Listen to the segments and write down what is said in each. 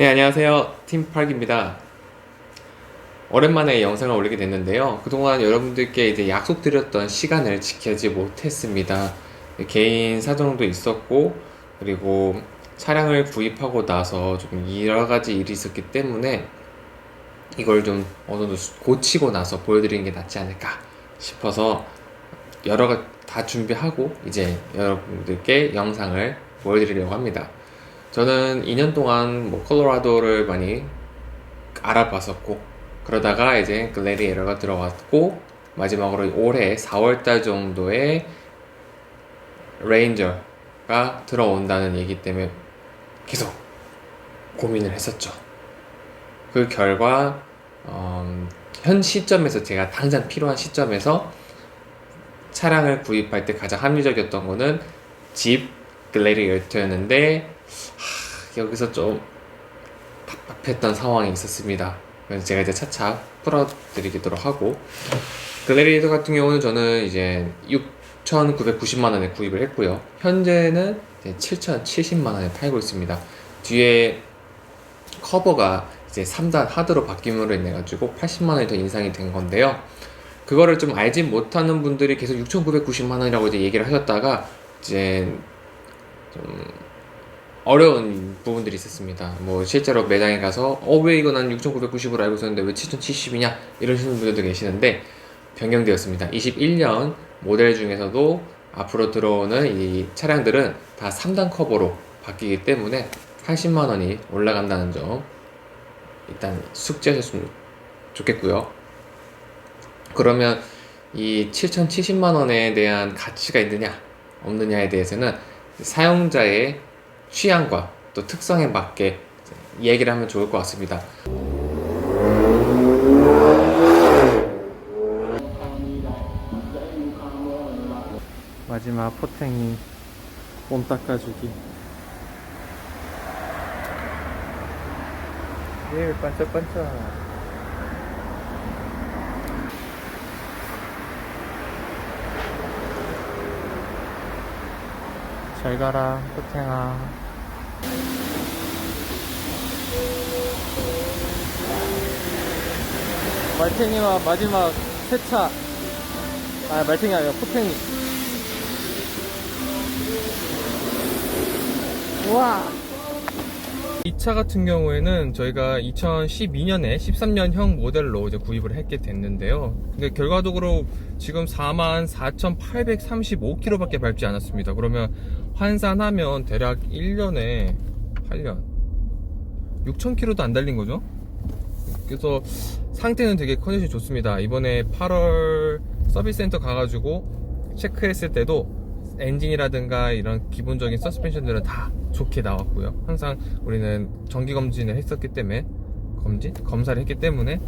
네, 안녕하세요. 팀팔기입니다. 오랜만에 영상을 올리게 됐는데요. 그동안 여러분들께 이제 약속드렸던 시간을 지키지 못했습니다. 개인 사정도 있었고, 그리고 차량을 구입하고 나서 좀 여러 가지 일이 있었기 때문에 이걸 좀 어느 정도 고치고 나서 보여드리는 게 낫지 않을까 싶어서 여러 가지 다 준비하고 이제 여러분들께 영상을 보여드리려고 합니다. 저는 2년 동안 뭐 콜로라도를 많이 알아봤었고 그러다가 이제 글래디에러가 들어왔고 마지막으로 올해 4월달 정도에 레인저가 들어온다는 얘기 때문에 계속 고민을 했었죠. 그 결과 음, 현 시점에서 제가 당장 필요한 시점에서 차량을 구입할 때 가장 합리적이었던 거는 집 글래디에이터였는데 하, 여기서 좀 답답했던 상황이 있었습니다. 그래서 제가 이제 차차 풀어드리도록 하고 글래디에이터 같은 경우는 저는 이제 6,990만 원에 구입을 했고요. 현재는 7,070만 원에 팔고 있습니다. 뒤에 커버가 이제 3단 하드로 바뀜으로 인해 가지고 80만 원이 더 인상이 된 건데요. 그거를 좀 알지 못하는 분들이 계속 6,990만 원이라고 이제 얘기를 하셨다가 이제 좀 어려운 부분들이 있었습니다. 뭐 실제로 매장에 가서 어 왜 이거 난 6,990으로 알고 있었는데 왜 7,070이냐 이러시는 분들도 계시는데 변경되었습니다. 21년 모델 중에서도 앞으로 들어오는 이 차량들은 다 3단 커버로 바뀌기 때문에 80만 원이 올라간다는 점 일단 숙지하셨으면 좋겠고요. 그러면 이 7,070만 원에 대한 가치가 있느냐 없느냐에 대해서는 사용자의 취향과 또 특성에 맞게 얘기를 하면 좋을 것 같습니다. 마지막 포탱이 몸 닦아주기. 예, 반짝반짝. 잘 가라, 포탱아. 말탱이와 마지막 세차. 아, 말탱이 아니라 포탱이. 우와! 이 차 같은 경우에는 저희가 2012년에 13년형 모델로 이제 구입을 했게 됐는데요. 근데 결과적으로 지금 44,835km밖에 밟지 않았습니다. 그러면 환산하면 대략 1년에 8년 6,000km도 안 달린 거죠. 그래서 상태는 되게 컨디션이 좋습니다. 이번에 8월 서비스 센터 가가지고 체크했을 때도 엔진이라든가 이런 기본적인 서스펜션들은 다 좋게 나왔고요. 항상 우리는 정기 검진을 했었기 때문에 검진 검사를 했기 때문에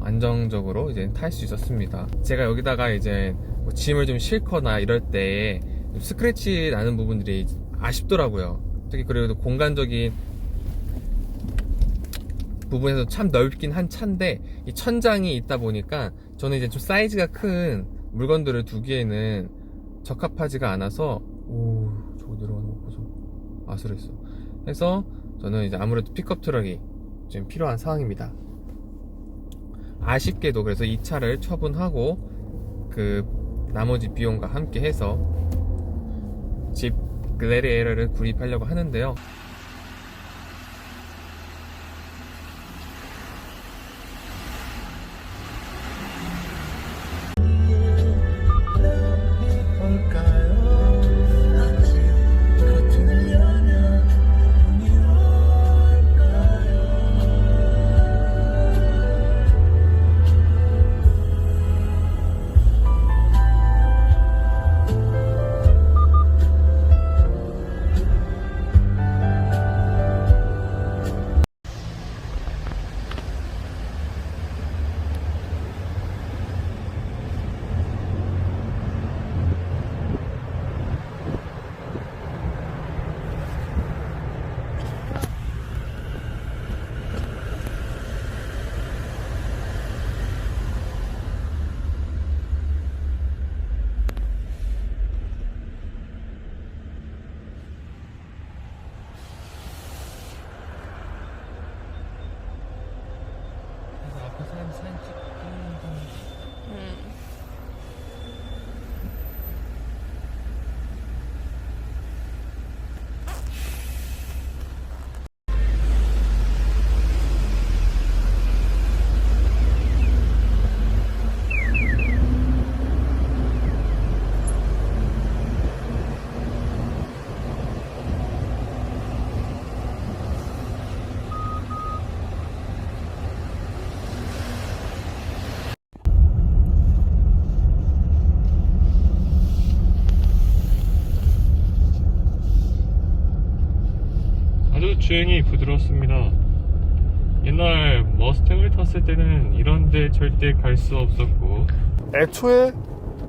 안정적으로 이제 탈 수 있었습니다. 제가 여기다가 이제 뭐 짐을 좀 싣거나 이럴 때 스크래치 나는 부분들이 아쉽더라고요. 특히 그래도 공간적인 부분에서 참 넓긴 한 차인데 이 천장이 있다 보니까 저는 이제 좀 사이즈가 큰 물건들을 두기에는 적합하지가 않아서 오 저거 내려가는 거 보소 아슬했어. 해서 저는 이제 아무래도 픽업 트럭이 지금 필요한 상황입니다. 아쉽게도 그래서 이 차를 처분하고 그 나머지 비용과 함께 해서 집 글래리에러를 구입하려고 하는데요 Atlantic 주행이 부드럽습니다. 옛날 머스탱을 탔을 때는 이런데 절대 갈 수 없었고 애초에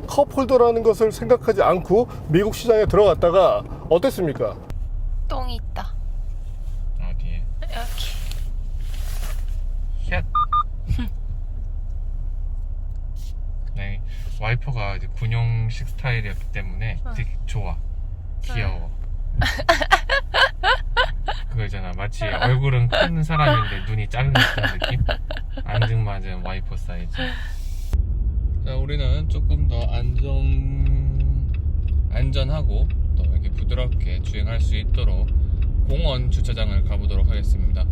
컵홀더라는 것을 생각하지 않고 미국 시장에 들어갔다가 어땠습니까? 똥이 있다. 어디에? 여기. 샷. 네, 와이퍼가 이제 군용식 스타일이었기 때문에 어. 되게 좋아. 귀여워. 그거 있잖아. 마치 얼굴은 큰 사람인데 눈이 작은 느낌? 앙증맞은 와이퍼 사이즈. 자, 우리는 조금 더 안전, 안전하고 또 이렇게 부드럽게 주행할 수 있도록 공원 주차장을 가보도록 하겠습니다.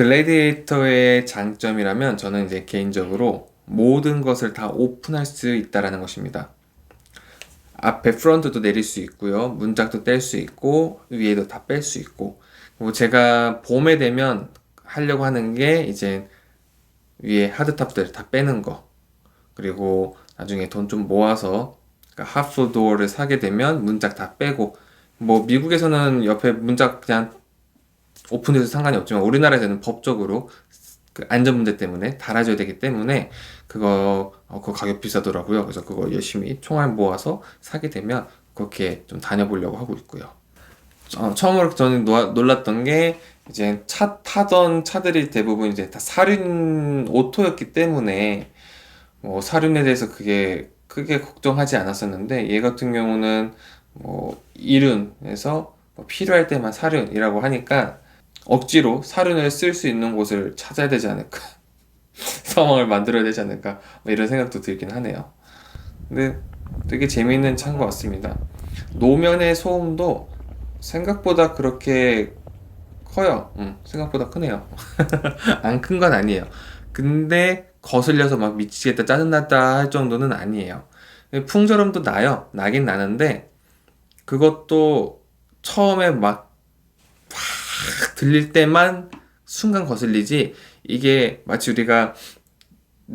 글래디에이터의 장점이라면 저는 이제 개인적으로 모든 것을 다 오픈할 수 있다라는 것입니다. 앞에 프런트도 내릴 수 있고요. 문짝도 뗄 수 있고 위에도 다 뺄 수 있고 그리고 제가 봄에 되면 하려고 하는 게 이제 위에 하드탑들 다 빼는 거 그리고 나중에 돈 좀 모아서 그러니까 하프 도어를 사게 되면 문짝 다 빼고 뭐 미국에서는 옆에 문짝 그냥 오픈해도 상관이 없지만 우리나라에서는 법적으로 그 안전 문제 때문에 달아줘야 되기 때문에 그거 어, 그 가격 비싸더라고요. 그래서 그거 열심히 총알 모아서 사게 되면 그렇게 좀 다녀보려고 하고 있고요. 어, 처음으로 저는 노- 놀랐던 게 이제 차 타던 차들이 대부분 이제 다 사륜 오토였기 때문에 뭐 사륜에 대해서 그게 크게 걱정하지 않았었는데 얘 같은 경우는 뭐 이륜에서 뭐 필요할 때만 사륜이라고 하니까 억지로 사륜을 쓸 수 있는 곳을 찾아야 되지 않을까? 상황을 만들어야 되지 않을까? 뭐 이런 생각도 들긴 하네요. 근데 되게 재미있는 차인 것 같습니다. 노면의 소음도 생각보다 그렇게 커요. 음, 생각보다 크네요. 안 큰 건 아니에요. 근데 거슬려서 막 미치겠다 짜증났다 할 정도는 아니에요. 풍절음도 나요. 나긴 나는데 그것도 처음에 막확 들릴 때만 순간 거슬리지 이게 마치 우리가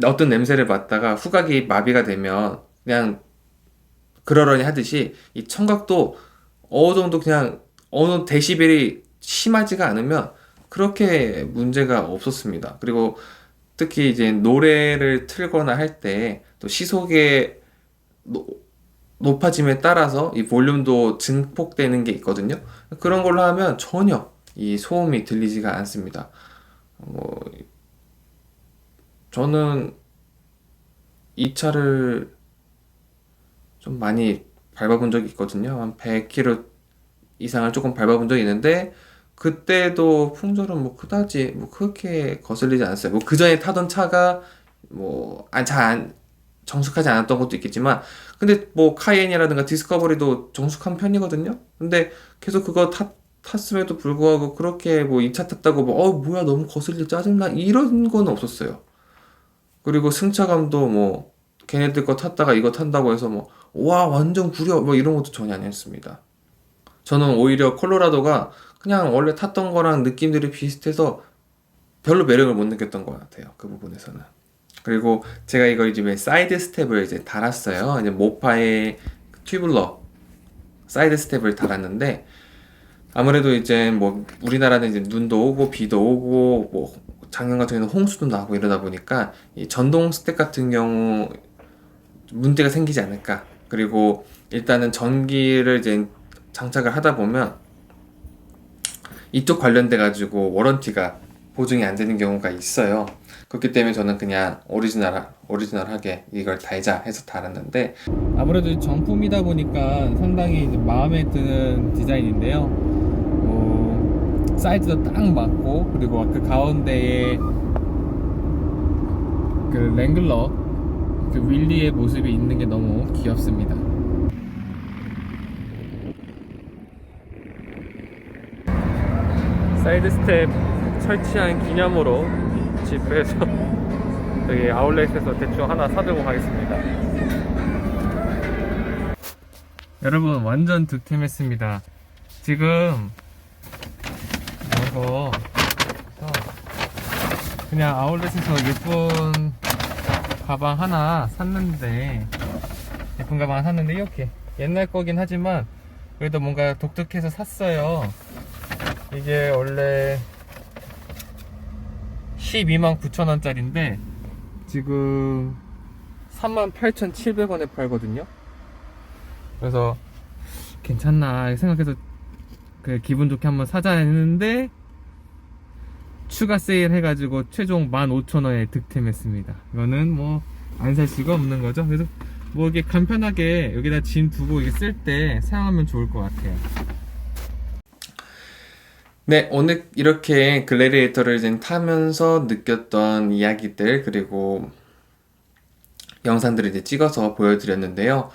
어떤 냄새를 맡다가 후각이 마비가 되면 그냥 그러려니 하듯이 이 청각도 어느 정도 그냥 어느 데시벨이 심하지가 않으면 그렇게 문제가 없었습니다. 그리고 특히 이제 노래를 틀거나 할 때 또 시속의 노- 높아짐에 따라서 이 볼륨도 증폭되는 게 있거든요. 그런 걸로 하면 전혀 이 소음이 들리지가 않습니다. 뭐 저는 이 차를 좀 많이 밟아본 적이 있거든요. 한 100km 이상을 조금 밟아본 적이 있는데 그때도 풍절은 뭐 그다지 뭐 그렇게 거슬리지 않았어요. 뭐 그 전에 타던 차가 뭐잘안 정숙하지 않았던 것도 있겠지만 근데 뭐 카이엔이라든가 디스커버리도 정숙한 편이거든요. 근데 계속 그거 탔, 탔음에도 불구하고 그렇게 뭐 2차 탔다고 뭐 어 뭐야 너무 거슬려 짜증나 이런 건 없었어요. 그리고 승차감도 뭐 걔네들 거 탔다가 이거 탄다고 해서 뭐 와 완전 구려 뭐 이런 것도 전혀 아니었습니다. 저는 오히려 콜로라도가 그냥 원래 탔던 거랑 느낌들이 비슷해서 별로 매력을 못 느꼈던 것 같아요. 그 부분에서는. 그리고 제가 이거 이제 왜 사이드 스텝을 이제 달았어요. 이제 모파의 튜블러 사이드 스텝을 달았는데 아무래도 이제 뭐 우리나라는 이제 눈도 오고 비도 오고 뭐 작년 같은 경우는 홍수도 나고 이러다 보니까 이 전동 스텝 같은 경우 문제가 생기지 않을까. 그리고 일단은 전기를 이제 장착을 하다 보면 이쪽 관련돼 가지고 워런티가 보증이 안 되는 경우가 있어요. 그렇기 때문에 저는 그냥 오리지널 오리지널하게 이걸 달자 해서 달았는데 아무래도 정품이다 보니까 상당히 마음에 드는 디자인인데요. 어, 사이즈도 딱 맞고 그리고 그 가운데에 그 랭글러 그 윌리의 모습이 있는 게 너무 귀엽습니다. 사이드 스텝 설치한 기념으로 집에서 여기 아울렛에서 대충 하나 사들고 가겠습니다. 여러분 완전 득템했습니다. 지금 어, 그냥 아울렛에서 예쁜 가방 하나 샀는데 예쁜 가방 샀는데 이렇게 옛날 거긴 하지만 그래도 뭔가 독특해서 샀어요. 이게 원래 12만 9천 원짜리인데 지금 38,700원에 팔거든요. 그래서 괜찮나 생각해서 그 기분 좋게 한번 사자 했는데 추가 세일 해가지고 최종 15,000원에 득템했습니다. 이거는 뭐 안 살 수가 없는 거죠. 그래서 뭐 이게 간편하게 여기다 짐 두고 이게 쓸 때 사용하면 좋을 것 같아요. 네, 오늘 이렇게 글래디에이터를 이제 타면서 느꼈던 이야기들 그리고 영상들을 이제 찍어서 보여드렸는데요.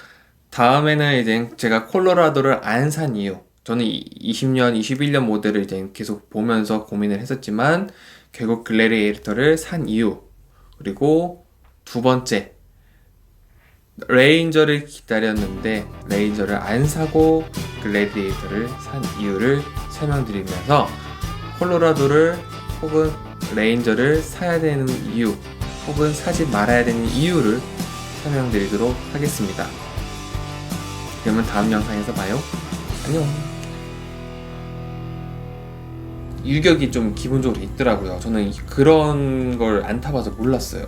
다음에는 이제 제가 콜로라도를 안 산 이유. 저는 20년, 21년 모델을 이제 계속 보면서 고민을 했었지만 결국 글래디에이터를 산 이유. 그리고 두 번째 레인저를 기다렸는데 레인저를 안 사고 글래디에이터를 산 이유를 설명드리면서 콜로라도를 혹은 레인저를 사야 되는 이유 혹은 사지 말아야 되는 이유를 설명드리도록 하겠습니다. 그러면 다음 영상에서 봐요. 안녕. 유격이 좀 기본적으로 있더라고요. 저는 그런 걸 안 타봐서 몰랐어요.